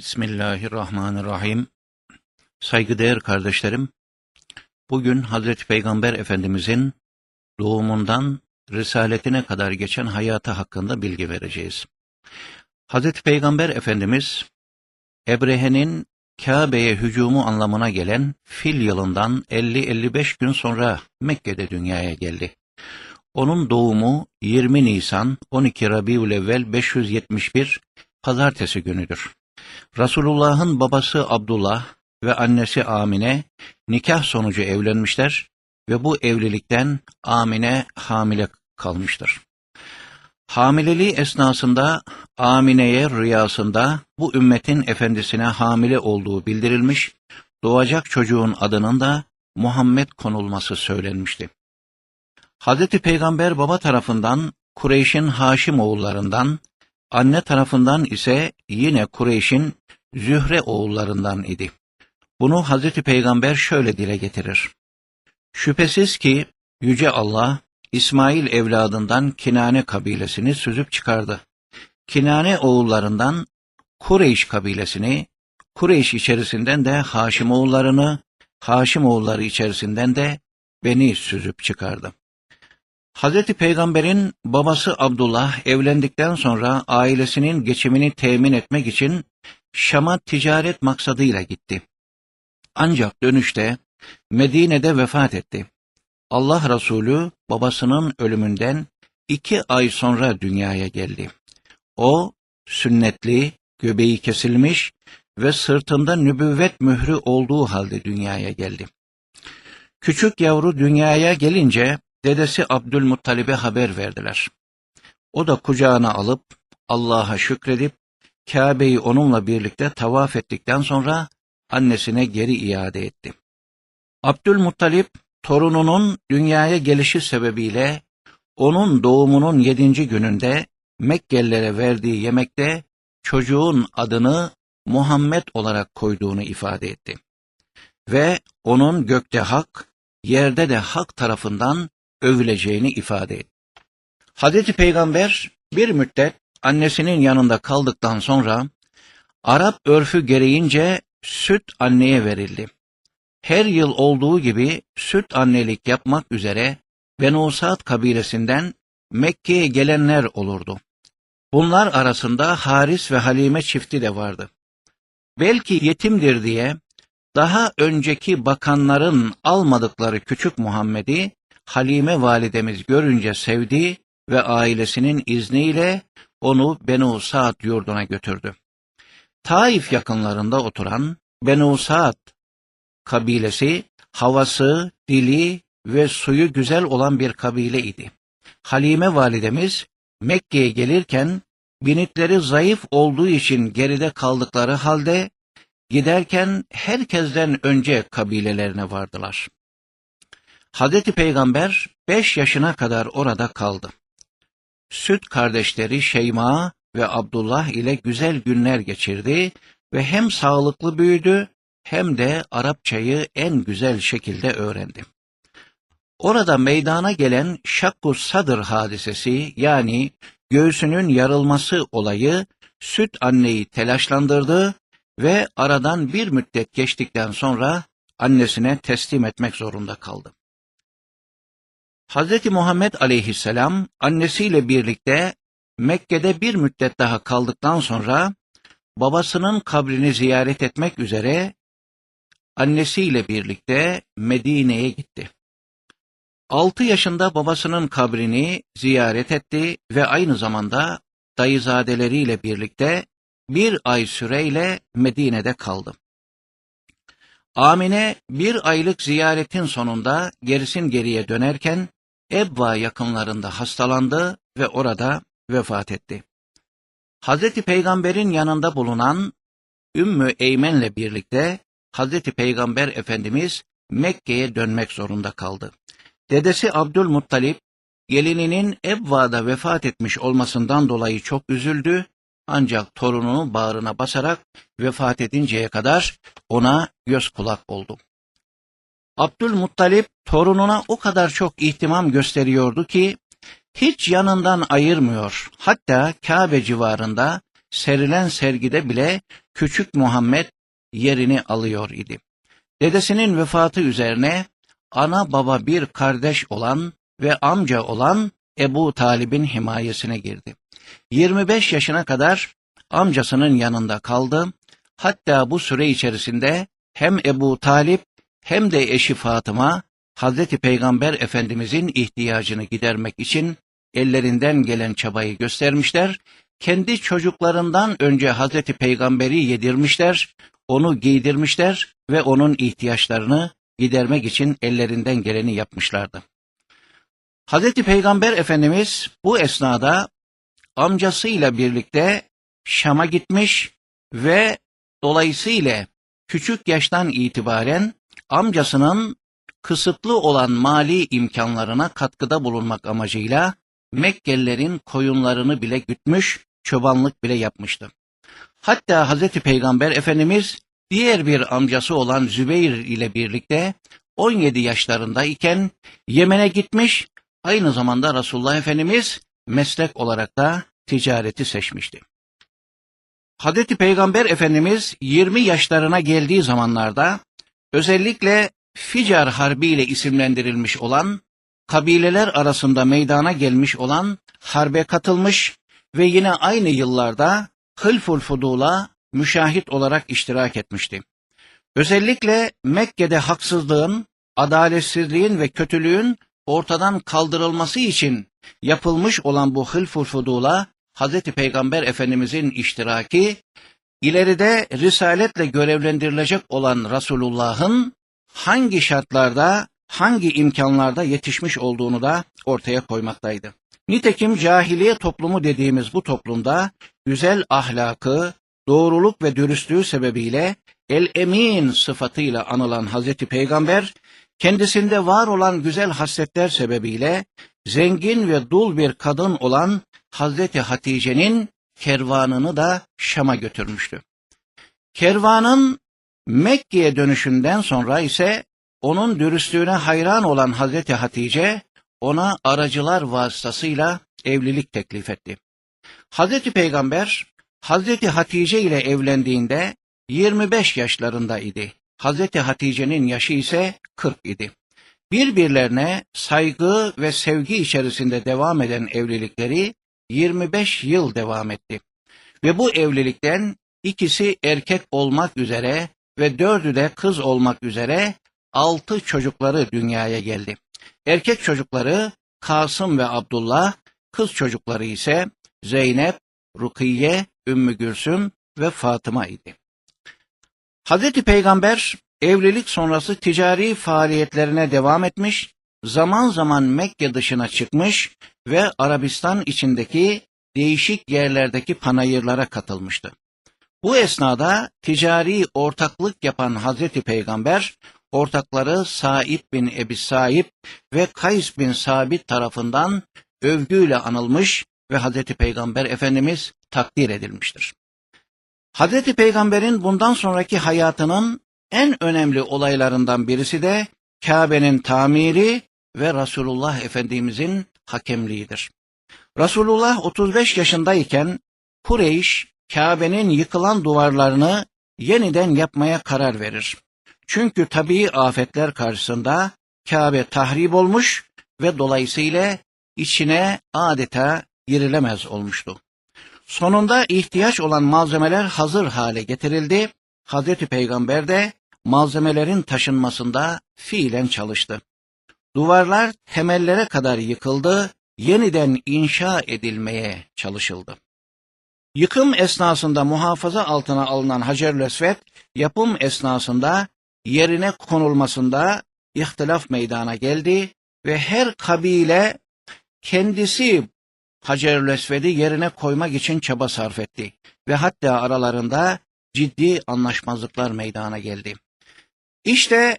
Bismillahirrahmanirrahim. Saygıdeğer kardeşlerim, bugün Hazreti Peygamber Efendimizin doğumundan risaletine kadar geçen hayatı hakkında bilgi vereceğiz. Hazreti Peygamber Efendimiz, Ebrehe'nin Kabe'ye hücumu anlamına gelen fil yılından 50-55 gün sonra Mekke'de dünyaya geldi. Onun doğumu 20 Nisan 12 Rabiülevvel 571 pazartesi günüdür. Resulullah'ın babası Abdullah ve annesi Amine nikah sonucu evlenmişler ve bu evlilikten Amine hamile kalmıştır. Hamileliği esnasında Amine'ye rüyasında bu ümmetin efendisine hamile olduğu bildirilmiş, doğacak çocuğun adının da Muhammed konulması söylenmişti. Hazreti Peygamber baba tarafından Kureyş'in Haşim oğullarından, anne tarafından ise yine Kureyş'in Zühre oğullarından idi. Bunu Hazreti Peygamber şöyle dile getirir. Şüphesiz ki Yüce Allah, İsmail evladından Kinane kabilesini süzüp çıkardı. Kinane oğullarından Kureyş kabilesini, Kureyş içerisinden de Haşim oğullarını, Haşim oğulları içerisinden de beni süzüp çıkardı. Hazreti Peygamber'in babası Abdullah evlendikten sonra ailesinin geçimini temin etmek için Şam'a ticaret maksadıyla gitti. Ancak dönüşte Medine'de vefat etti. Allah Resulü babasının ölümünden iki ay sonra dünyaya geldi. O sünnetli, göbeği kesilmiş ve sırtında nübüvvet mührü olduğu halde dünyaya geldi. Küçük yavru dünyaya gelince dedesi Abdülmuttalib'e haber verdiler. O da kucağına alıp Allah'a şükredip Kabe'yi onunla birlikte tavaf ettikten sonra annesine geri iade etti. Abdülmuttalip torununun dünyaya gelişi sebebiyle onun doğumunun yedinci gününde Mekkelilere verdiği yemekte çocuğun adını Muhammed olarak koyduğunu ifade etti. Ve onun gökte hak, yerde de hak tarafından övüleceğini ifade etti. Hazreti Peygamber bir müddet annesinin yanında kaldıktan sonra Arap örfü gereğince süt anneye verildi. Her yıl olduğu gibi süt annelik yapmak üzere Benu Sa'd kabilesinden Mekke'ye gelenler olurdu. Bunlar arasında Haris ve Halime çifti de vardı. Belki yetimdir diye daha önceki bakanların almadıkları küçük Muhammed'i Halime validemiz görünce sevdi ve ailesinin izniyle onu Benu Sa'd yurduna götürdü. Taif yakınlarında oturan Benu Sa'd kabilesi havası, dili ve suyu güzel olan bir kabile idi. Halime validemiz Mekke'ye gelirken binitleri zayıf olduğu için geride kaldıkları halde giderken herkesten önce kabilelerine vardılar. Hazreti Peygamber beş yaşına kadar orada kaldı. Süt kardeşleri Şeyma ve Abdullah ile güzel günler geçirdi ve hem sağlıklı büyüdü hem de Arapçayı en güzel şekilde öğrendi. Orada meydana gelen Şakkus Sadır hadisesi yani göğsünün yarılması olayı süt anneyi telaşlandırdı ve aradan bir müddet geçtikten sonra annesine teslim etmek zorunda kaldı. Hz. Muhammed aleyhisselam annesiyle birlikte Mekke'de bir müddet daha kaldıktan sonra babasının kabrini ziyaret etmek üzere annesiyle birlikte Medine'ye gitti. Altı yaşında babasının kabrini ziyaret etti ve aynı zamanda dayızadeleriyle birlikte bir ay süreyle Medine'de kaldı. Amine bir aylık ziyaretin sonunda gerisin geriye dönerken Ebba yakınlarında hastalandı ve orada vefat etti. Hazreti Peygamber'in yanında bulunan Ümmü Eymen'le birlikte Hazreti Peygamber Efendimiz Mekke'ye dönmek zorunda kaldı. Dedesi Abdülmuttalip gelininin Ebva'da vefat etmiş olmasından dolayı çok üzüldü ancak torununu bağrına basarak vefat edinceye kadar ona göz kulak oldu. Abdülmuttalip torununa o kadar çok ihtimam gösteriyordu ki hiç yanından ayırmıyor. Hatta Kabe civarında serilen sergide bile küçük Muhammed yerini alıyor idi. Dedesinin vefatı üzerine ana baba bir kardeş olan ve amca olan Ebu Talib'in himayesine girdi. 25 yaşına kadar amcasının yanında kaldı. Hatta bu süre içerisinde hem Ebu Talip hem de eşi Fatıma Hazreti Peygamber Efendimizin ihtiyacını gidermek için ellerinden gelen çabayı göstermişler. Kendi çocuklarından önce Hazreti Peygamberi yedirmişler, onu giydirmişler ve onun ihtiyaçlarını gidermek için ellerinden geleni yapmışlardı. Hazreti Peygamber Efendimiz bu esnada amcasıyla birlikte Şam'a gitmiş ve dolayısıyla küçük yaştan itibaren amcasının kısıtlı olan mali imkanlarına katkıda bulunmak amacıyla Mekkelilerin koyunlarını bile gütmüş, çobanlık bile yapmıştı. Hatta Hazreti Peygamber Efendimiz diğer bir amcası olan Zübeyir ile birlikte 17 yaşlarında iken Yemen'e gitmiş, aynı zamanda Resulullah Efendimiz meslek olarak da ticareti seçmişti. Hazreti Peygamber Efendimiz 20 yaşlarına geldiği zamanlarda özellikle Ficar Harbi ile isimlendirilmiş olan kabileler arasında meydana gelmiş olan harbe katılmış ve yine aynı yıllarda Hılful Fudul'a müşahit olarak iştirak etmişti. Özellikle Mekke'de haksızlığın, adaletsizliğin ve kötülüğün ortadan kaldırılması için yapılmış olan bu Hılful Fudul'a Hz. Peygamber Efendimizin iştiraki, ileride risaletle görevlendirilecek olan Resulullah'ın hangi şartlarda, hangi imkanlarda yetişmiş olduğunu da ortaya koymaktaydı. Nitekim cahiliye toplumu dediğimiz bu toplumda güzel ahlakı, doğruluk ve dürüstlüğü sebebiyle el-emin sıfatıyla anılan Hazreti Peygamber, kendisinde var olan güzel hasletler sebebiyle zengin ve dul bir kadın olan Hazreti Hatice'nin kervanını da Şam'a götürmüştü. Kervanın Mekke'ye dönüşünden sonra ise onun dürüstlüğüne hayran olan Hazreti Hatice ona aracılar vasıtasıyla evlilik teklif etti. Hazreti Peygamber Hazreti Hatice ile evlendiğinde 25 yaşlarında idi. Hazreti Hatice'nin yaşı ise 40 idi. Birbirlerine saygı ve sevgi içerisinde devam eden evlilikleri 25 yıl devam etti. Ve bu evlilikten ikisi erkek olmak üzere ve dördü de kız olmak üzere altı çocukları dünyaya geldi. Erkek çocukları Kasım ve Abdullah, kız çocukları ise Zeynep, Rukiye, Ümmü Gülsüm ve Fatıma idi. Hazreti Peygamber evlilik sonrası ticari faaliyetlerine devam etmiş, zaman zaman Mekke dışına çıkmış ve Arabistan içindeki değişik yerlerdeki panayırlara katılmıştı. Bu esnada ticari ortaklık yapan Hazreti Peygamber, ortakları Said bin Ebi Saib ve Kays bin Sabit tarafından övgüyle anılmış ve Hazreti Peygamber Efendimiz takdir edilmiştir. Hazreti Peygamber'in bundan sonraki hayatının en önemli olaylarından birisi de Kabe'nin tamiri ve Resulullah Efendimizin hakemliğidir. Resulullah 35 yaşındayken Kureyş Kabe'nin yıkılan duvarlarını yeniden yapmaya karar verir. Çünkü tabii afetler karşısında Kabe tahrip olmuş ve dolayısıyla içine adeta girilemez olmuştu. Sonunda ihtiyaç olan malzemeler hazır hale getirildi. Hazreti Peygamber de malzemelerin taşınmasında fiilen çalıştı. Duvarlar temellere kadar yıkıldı, yeniden inşa edilmeye çalışıldı. Yıkım esnasında muhafaza altına alınan Hacer-ül Esved, yapım esnasında yerine konulmasında ihtilaf meydana geldi ve her kabile kendisi Hacer-ül Esved'i yerine koymak için çaba sarf etti ve hatta aralarında ciddi anlaşmazlıklar meydana geldi. İşte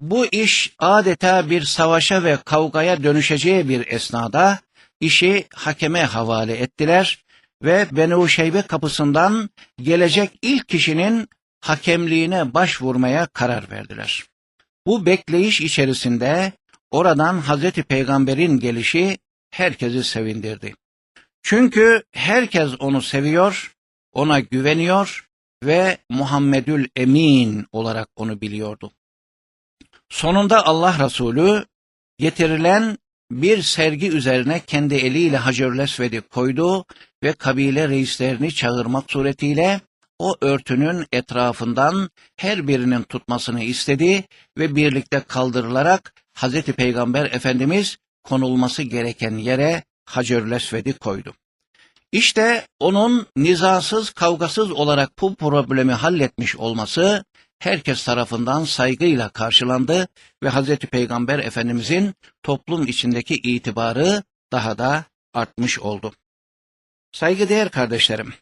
bu iş adeta bir savaşa ve kavgaya dönüşeceği bir esnada işi hakeme havale ettiler ve Benu Şeybe kapısından gelecek ilk kişinin hakemliğine başvurmaya karar verdiler. Bu bekleyiş içerisinde oradan Hazreti Peygamber'in gelişi herkesi sevindirdi. Çünkü herkes onu seviyor ona güveniyor ve Muhammedül Emin olarak onu biliyordu. Sonunda Allah Resulü getirilen bir sergi üzerine kendi eliyle Hacer-ül Esved'i koydu ve kabile reislerini çağırmak suretiyle o örtünün etrafından her birinin tutmasını istedi ve birlikte kaldırılarak Hazreti Peygamber Efendimiz konulması gereken yere Hacer-ül Esved'i koydu. İşte onun nizasız, kavgasız olarak bu problemi halletmiş olması herkes tarafından saygıyla karşılandı ve Hazreti Peygamber Efendimizin toplum içindeki itibarı daha da artmış oldu. Saygıdeğer kardeşlerim,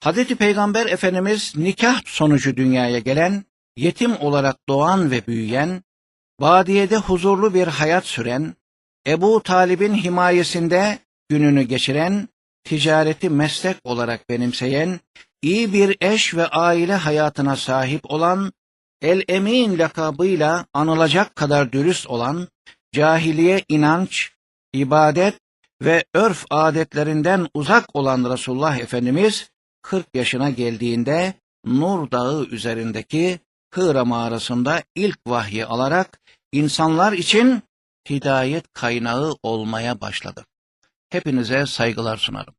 Hazreti Peygamber Efendimiz nikah sonucu dünyaya gelen, yetim olarak doğan ve büyüyen, badiyede huzurlu bir hayat süren, Ebu Talib'in himayesinde gününü geçiren, ticareti meslek olarak benimseyen, iyi bir eş ve aile hayatına sahip olan, El-Emin lakabıyla anılacak kadar dürüst olan, cahiliye inanç, ibadet ve örf adetlerinden uzak olan Resulullah Efendimiz 40 yaşına geldiğinde Nur Dağı üzerindeki Hıra mağarasında ilk vahyi alarak insanlar için hidayet kaynağı olmaya başladı. Hepinize saygılar sunarım.